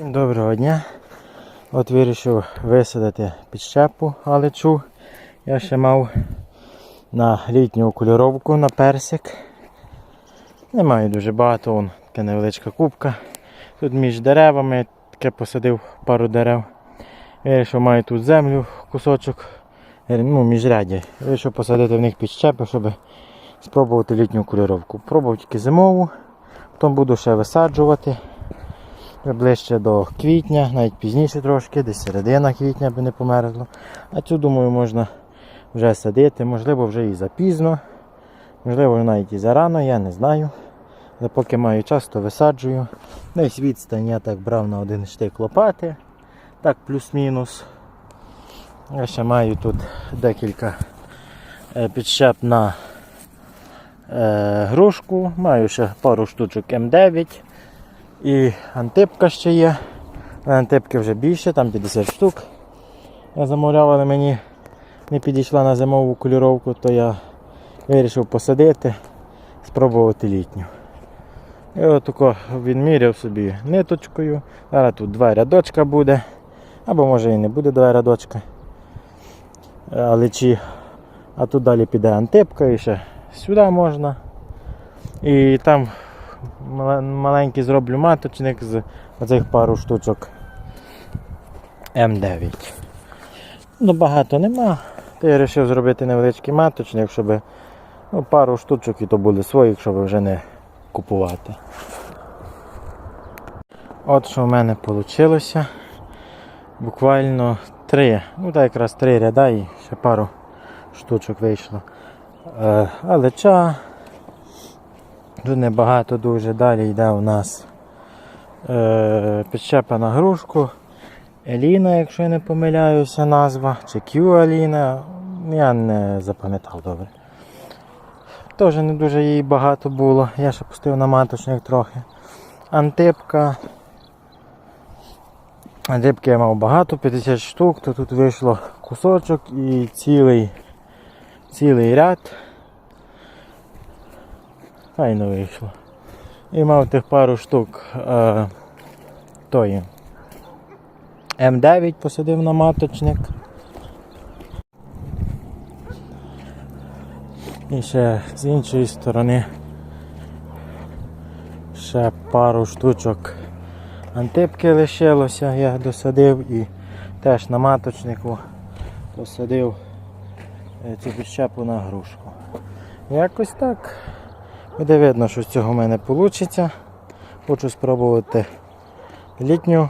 Всім Доброго дня. От вирішив висадити підщепу галичу. Я ще мав на літню кольоровку на персик. Немає дуже багато, вон така невеличка кубка. Тут між деревами таке посадив пару дерев. Вирішив маю тут землю, кусочок, ну, міжрядя. Вирішив посадити в них підщепи, щоб спробувати літню кольоровку. Пробував тільки зимову, потім буду ще висаджувати. Ближче до квітня, навіть пізніше трошки, десь середина квітня аби не померзло. А цю, думаю, можна вже садити, можливо, вже і запізно, можливо, навіть і зарано, я не знаю. Але поки маю час, то висаджую. Десь відстань я так брав на один штик лопати. Так, плюс-мінус. Я ще маю тут декілька е, підщеп на е, грушку, маю ще пару штучок М9. І антипка ще є. Антипки вже більше, там 50 штук. Я замовляв, але мені не підійшла на зимову кольоровку, то я вирішив посадити, спробувати літню. І отако відміряв собі ниточкою. Зараз тут два рядочка буде. Або може і не буде два рядочка. Але чи. А тут далі піде антипка і ще сюди можна. І там маленький зроблю маточник з оцих пару штучок М9. Ну, багато нема. То я вирішив зробити невеличкий маточник, щоб ну, пару штучок і то були своїх, щоб вже не купувати. От що в мене вийшло. Буквально три, ну так якраз три ряда і ще пару штучок вийшло. Е, алеча, Тут небагато дуже. Далі йде у нас е, підщепа на грушку. Еліна, якщо я не помиляюся, назва. Чи Кью Еліна. Я не запам'ятав добре. Теж не дуже її багато було. Я ще пустив на маточник трохи. Антипка. Антипки я мав багато, 50 штук, то тут вийшло кусочок і цілий, цілий ряд. Файно вийшло. І мав тих пару штук е, тої. М9 посадив на маточник. І ще з іншої сторони ще пару штучок антипки лишилося, я досадив і теж на маточнику посадив е, цю підщепу на грушку. Якось так. Буде видно, що з цього в мене вийде. Хочу спробувати літню